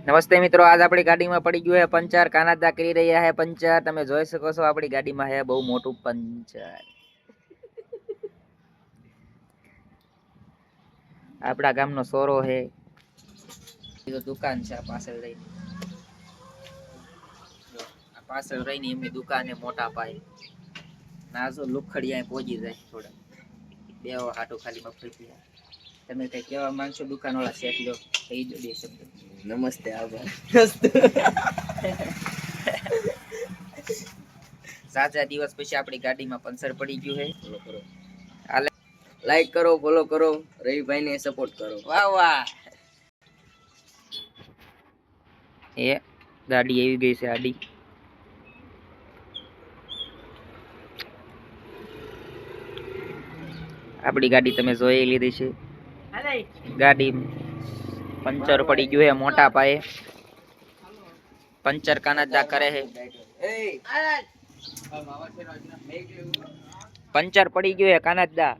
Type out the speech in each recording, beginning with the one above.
નમસ્તે મિત્રો, આજ આપણી ગાડીમાં પડી ગયું છે પંચર. કાનાદા કરી રહ્યા છે પંચર. તમે જોઈ શકો છો આપણી ગાડીમાં છે બહુ મોટું પંચર. આપણા ગામનો સોરો એ દુકાન છે આ પાછળ રહીને. આ પાછળ રહીને એમની દુકાન મોટા પાય. ના, જો લુખડિયા પહોંચી જાય થોડા બે હાટું ખાલી મફતી તમે કઈ કહેવા માંગશો? દુકાન વાળા શેઠ લો કહી દો બે શબ્દ. નમસ્તે આભાર. સાચા દિવસ પછી આપણી ગાડીમાં પંચર પડી ગયું હે. લાઈક કરો. ફોલો કરો રવિભાઈ ને સપોર્ટ કરો. વાહ વાહ. એ ગાડી આવી ગઈ છે આડી. આપણી ગાડી તમે જોઈ લીધી છે. ગાડી પંચર પડી ગયું હે મોટા પાયે. પંચર કાનાદા કરે હે. પંચર પડી ગયું હે કાનાદા.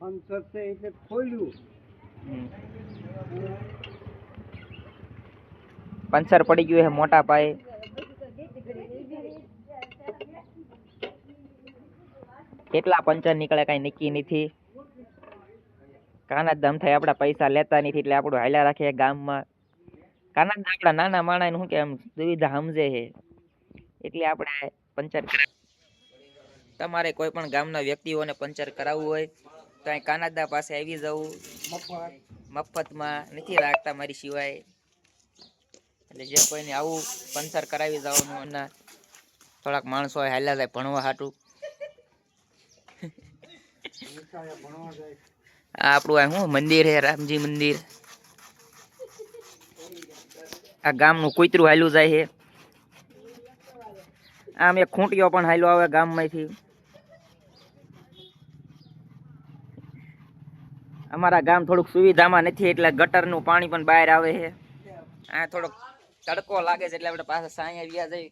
પંચર પંચર પડી ગયું છે મોટા પાયે. કેટલા પંચર નીકળે કઈ નક્કી નથી. કાના દમ થાય આપણા પૈસા લેતા નથી એટલે આપણું હાલ્યા રાખીએ ગામમાં. કાના આપણા નાના માણા શું કે આમ સમજે છે. એટલે આપણે પંચર તમારે કોઈ પણ ગામના વ્યક્તિઓને પંચર કરાવવું હોય, તો અહીં કાનાદા પાસે આવી જવું. મફતમાં નથી રાખતા મારી સિવાય. એટલે જે કોઈને આવું પંચર કરાવી જવાનું અને થોડાક માણસો હાલ્યા જાય ભણવા હાટું. આ આપણું આ શું, મંદિર છે, રામજી મંદિર. આ ગામનું કૂતરું હાલ્યું જાય છે. આમ એક ખૂંટીઓ પણ હાલ્યો આવે ગામમાંથી. અમારા ગામ થોડુંક સુવિધામાં નથી, એટલે ગટરનું પાણી પણ બહાર આવે છે. આ થોડોક તડકો લાગે છે, એટલે આપણે પાસે સાંઈ આવ્યા જઈ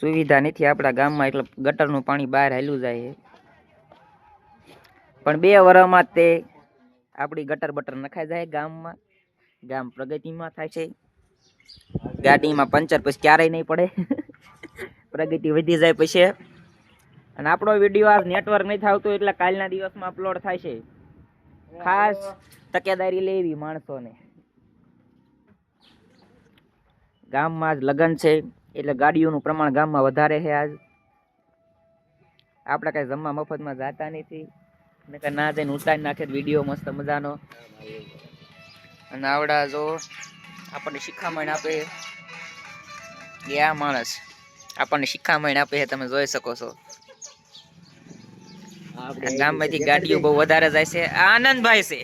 સુવિધા નથી આપણા ગામમાં, એટલે ગટરનું પાણી બહાર હાલ્યું જાય પણ બે વર્ષમાં તે આપણી ગટર બટર નખાઈ જાય ગામમાં, ગામ પ્રગતિમાં થાય છે. ગાડીમાં પંચર પછી ક્યારેય નહીં પડે. પ્રગતિ વધી જાય પછી. અને આપણો વીડિયો આ નેટવર્ક નહીં થતું એટલે કાલના દિવસમાં અપલોડ થાય છે. ખાસ તકેદારી લેવી માણસોને. ગામમાં જ લગ્ન છે. એટલે ગાડીઓનું પ્રમાણ ગામમાં વધારે છે આજ. આપણે કઈ જમવા મફતમાં જાતા નથી. નકર ના જઈને ઉતારી નાખે વીડિયો મસ્ત મજાનો. અને આવડા જો આપણને શિખામણ આપે. એ આ માણસ આપણને શિખામણ આપે છે તમે જોઈ શકો છો. ગામમાંથી ગાડીઓ બહુ વધારે જાય છે. આનંદભાઈ છે?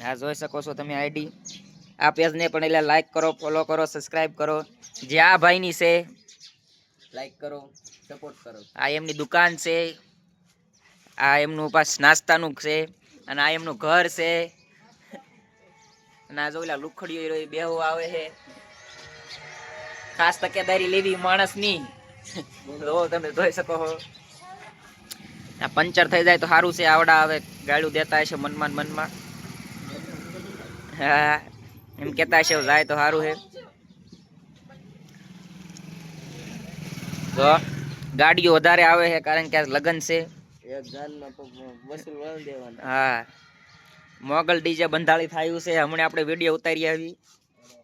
હા જોઈ શકો છો તમે આઈડી. આ પેજને પણ એટલે લાઈક કરો ફોલો કરો સબસ્ક્રાઇબ કરો. જે આ ભાઈની છે લાઈક કરો સપોર્ટ કરો. આ એમની દુકાન છે, આ એમનું પાસ નાસ્તાનું છે, અને આ એમનું ઘર છે. અને આ જો ઓલા લુખડીઓ બેહો આવે છે. ખાસ તકેદારી લેવી માણસની. જો તમે જોઈ શકો છો. આ પંચર થઈ જાય તો સારું છે. આવડા આવે ગાડું દેતા હશે મનમાં મનમાં. હા. એમ કેતા હશે જાય તો સારું છે તો ગાડીઓ વધારે આવે છે કારણ કે આ લગ્ન છે. હા. મોગલ ડીજે બંધાળી થયું છે. હમણાં આપણે વીડિયો ઉતારી આવી.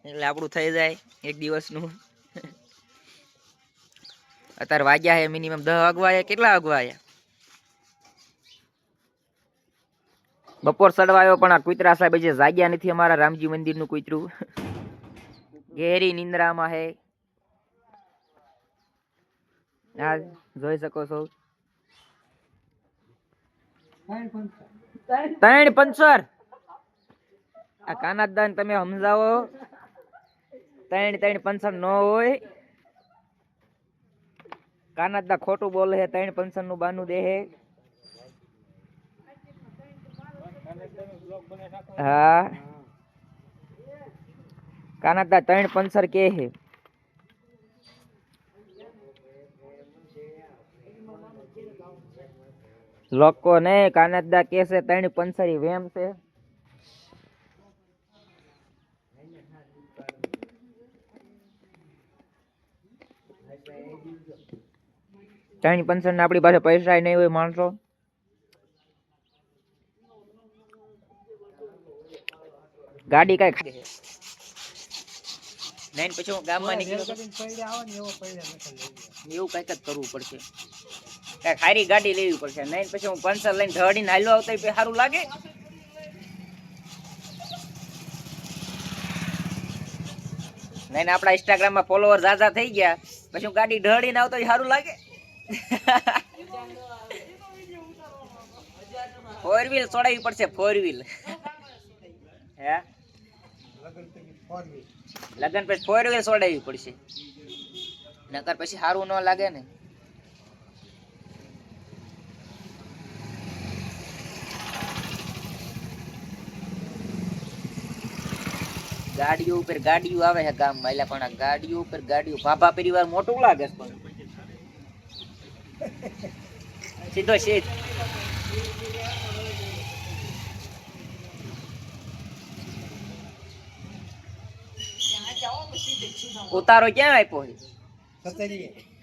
એટલે આપણું થઈ જાય એક દિવસનું. અત્યારે વાગ્યા છે મિનિમમ દસ વાગવાયા કેટલા વાગવાયા બપોર સડવાયો, પણ આ કુતરા સાહેબ જે જાગ્યા નથી અમારા રામજી મંદિરનું કુતરું. ઘેરી નિંદ્રામાં હે. હા જોઈ શકો છો. ત્રણ પંચર. આ કાનાદાન તમે સમજાવો. ત્રણ ત્રણ પંચર ન હોય. કાનાદા ખોટું બોલે ત્રણ પંચરનું બાનું દે હા. કાનાદા ત્રણ પંચર કે હે? લોકો ને કાનતદા કે છે ત્રણ પંચરી વેમ છે. ત્રણ પંચર ને આપણી પાસે પૈસા નહીં હોય, માણસો. ગાડી કઈ ખાઈ નહીં પછી હું ગામમાં નીકળ્યો એવું કંઈક જ કરવું પડશે. કઈ હારી ગાડી લેવી પડશે. નહીં પછી હું પંચર લઈને ઢળીને હાલ્યો આવતો સારું લાગે. નહીં આપણા ઇન્સ્ટાગ્રામમાં ફોલોવર ઝાઝા થઈ ગયા. પછી હું ગાડી ઢળીને આવતો સારું લાગે. ફોર વ્હીલ ચડાવવી પડશે ફોર વ્હીલ હે? લગન પછી ફોર વ્હીલ સોડાવી પડશે? નકર પછી સારું ન લાગે ને. ગાડીઓ ઉપર ગાડીઓ આવે છે ગામમાં, એટલે પણ આ ગાડીઓ ઉપર ગાડીઓ ભાભા પરિવાર મોટું લાગે પણ. સીધો સીધ. ઉતારો ક્યાં આપ્યો છે?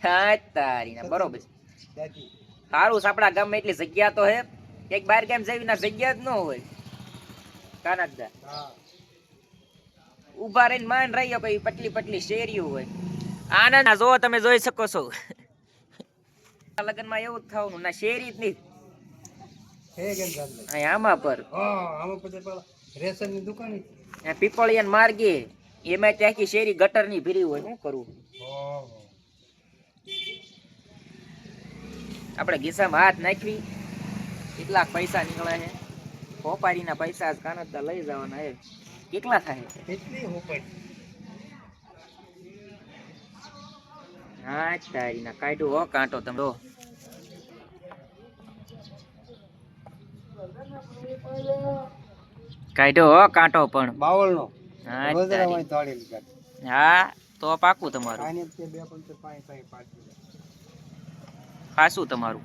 હા તારી ના બરોબર સારું છે આપણા ગામમાં એટલી જગ્યા તો હે એક બાર ગામ જેવી ના જગ્યા જ ન હોય. કાનકદા. ઊભા રહીને માન રહ્યો ભાઈ પટલી પટલી શેરીઓ હોય. આનંદ જો તમે જોઈ શકો છો. લગ્નમાં એવું જ થવાનું ના શેરી જ નહીં. આમાં પર. રેશનની દુકાન પીપળિયા માર્ગે. એમાં ત્યાં આખી શેરી ગટરની ભીરી હોય શું કરવું? આપણે ગીસામાં હાથ નાખવી. કેટલા પૈસા નીકળે છે. પોપારીના પૈસા જ કાનતા લઈ જવાના હે કેટલા થાય કેટલી હોપટ હા તારીના કાઢ્યું હો કાંટો તમે. કાઢ્યો હો કાંટો પણ. બાવળ નો હા તો પાકું તમારું. ખાસું તમારું.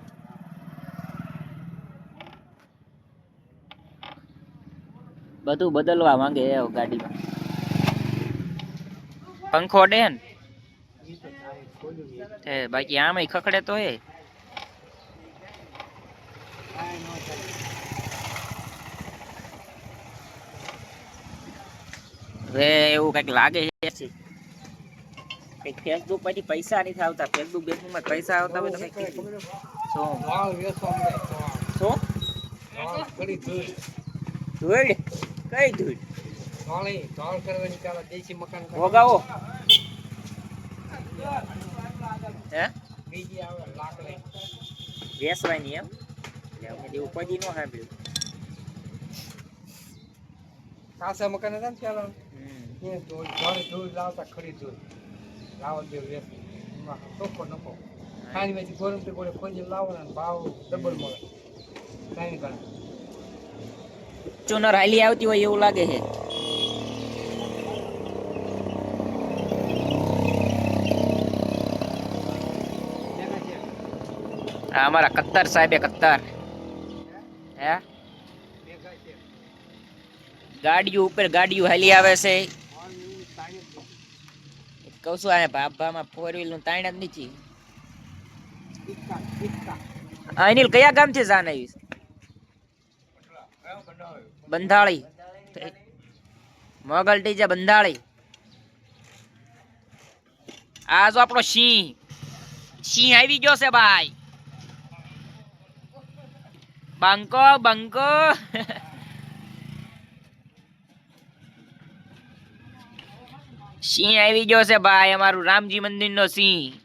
બધું બદલવા માંગે એ ગાડીમાં. પંખો ડે ને. બાકી આમાંય ખખડે તો એ. હવે એવું કંઈક લાગે છે કંઈક ફેસબુક પરથી પૈસા નથી આવતા ફેસબુક બેસબુકમાં પૈસા આવતા હોય તો કંઈક. શું? ધૂળ કઈ ધૂળ ભોગાવો. હે? બીજી આવે લાકડી. વેસવાની એમ? એટલે અમે ન સાંભળ્યું. કાસા મકાન હતા ને પેલા હમ. એ ધૂળ ધોળી ધૂળ લાવતા ખડી ધૂળ લાવવા દે વેચ એમાં ટોકો નફો. ખાલી પછી ગોરમ તે ગોળે ખોજી લાવવાના ને ભાવ ડબલ મળે. કાંઈ ગણ. ચુનર હાલી આવતી હોય એવું લાગે છે. આ અમારા કત્તર સાહેબે કત્તર. હે? ગાડીઓ ઉપર ગાડીઓ હાલી આવે છે. કહું છું આ ભાભામાં ફોર વ્હીલનું તાણ જ નથી અનિલ કયા ગામથી જાન આવી છે? બંધાળી. મોગલ ટીજા બંધાળી. આ જો આપણો સિંહ. સિંહ આવી ગયો છે, ભાઈ. બંકો બંકો. સિંહ આવી ગયો છે ભાઈ, અમારું રામજી મંદિર નો સિંહ.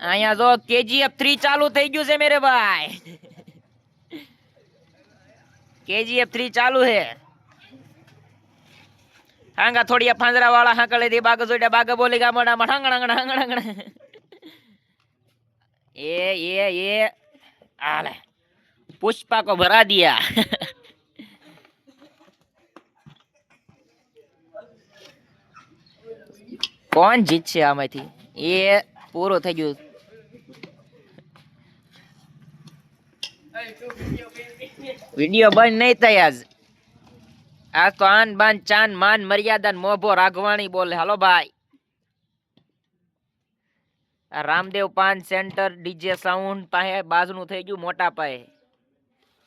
અહીંયા જો કેજીએફ થ્રી ચાલુ થઈ ગયું છે મેરે ભાઈ. કેજીએફ થ્રી ચાલુ છે. હાંગા થોડી પાંજરા વાળા હાંકળે દે, બાગ જોડ્યા બાગ બોલી ગા મોડા માં હાંગણ હાંગણ હાંગણ હાંગણ એ એ એ. આલે. પુષ્પા કો ભરા દિયા. કોણ જીતશે આમાંથી? એ પૂરો થઈ ગયું. વીડિયો બંધ નહીં થાય આજ. આ તો આન બાન ચાન માન મર્યાદા મોભો રાઘવાણી બોલે. હાલો ભાઈ. આ Ramdev paan centre, DJ sound પાસે બાજુનું થઈ ગયું મોટા પાયે.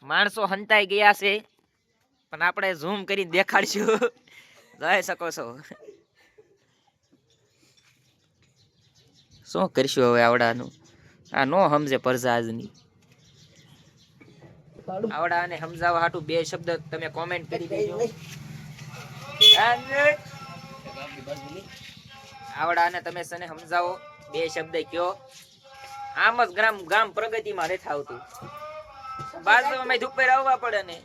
માણસો હંતાઈ ગયા છે. પણ આપણે ઝૂમ કરી દેખાડશું. જઈ શકો છો. શું કરશું હવે આવડાનું? આ નો સમજે પરજાજની આવડાને સમજાવવા હાટું બે શબ્દ તમે કોમેન્ટ કરી દેજો. આવડાને તમે સને સમજાવો? બે શબ્દ કયો? આમ જ ગ્રામ ગામ પ્રગતિમાં નથી આવતું. બાજુમાં ધૂપ આવવા પડે ને.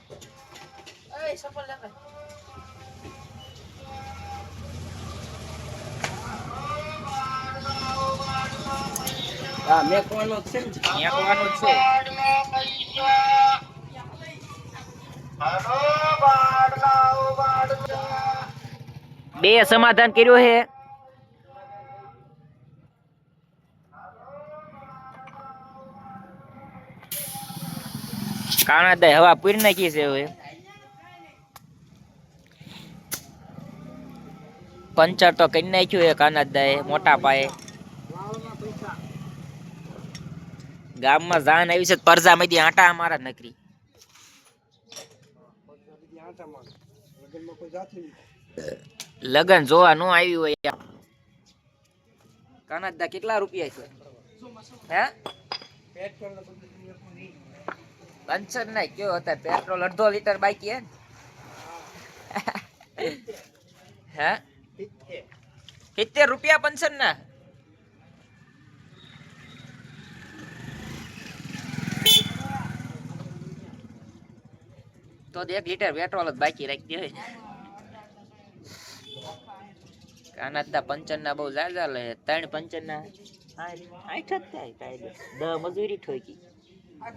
હા, મેં કોનો છે ને. મેકવાનું જ છે. બે સમાધાન કર્યું હે. કાણાદાય હવા પૂરી નાખી છે હવે. પંચર તો કરી નાખ્યું હે કાનાદાએ મોટા પાયે. ગામમાં જાન આવી છે પરજા પરજામાંથી આટા અમારા નકરી. લગન જોવા નો આવી હોય કાનાદા કેટલા રૂપિયા છે? હે? પંચર ના કયો હતા? પેટ્રોલ અડધો લીટર બાકી હે હે. સિત્તેર. રૂપિયા પંચર ના તો તો એક લીટર પેટ્રોલ જ બાકી રાખી દે કાનાદા પંચર ના બહુ જાજા લે ત્રણ પંચર ના આઠ જ થાય કાયદે. દહ મજૂરી ઠોકી.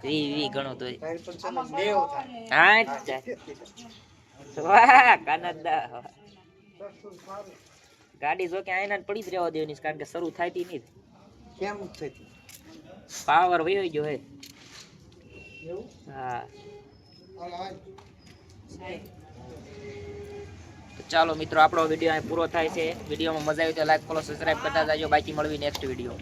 વી વી ગણો તોય ત્રણ પંચાવન નેવ થાય. આઠ વાહ કાનાદા ગાડી જો કે આઈના પડી જ રહેવા દેવાની કારણ કે શરૂ થાય તી નહીં. કેમ થતી? પાવર વયો ગયો હે. હા. તો ચાલો મિત્રો, આપણો વીડિયો અહીં પૂરો થાય છે. વિડીયોમાં મજા આવી તો લાઈક ફોલો સબસ્ક્રાઈબ કરતા જાજો. બાકી મળવી નેક્સ્ટ વીડિયો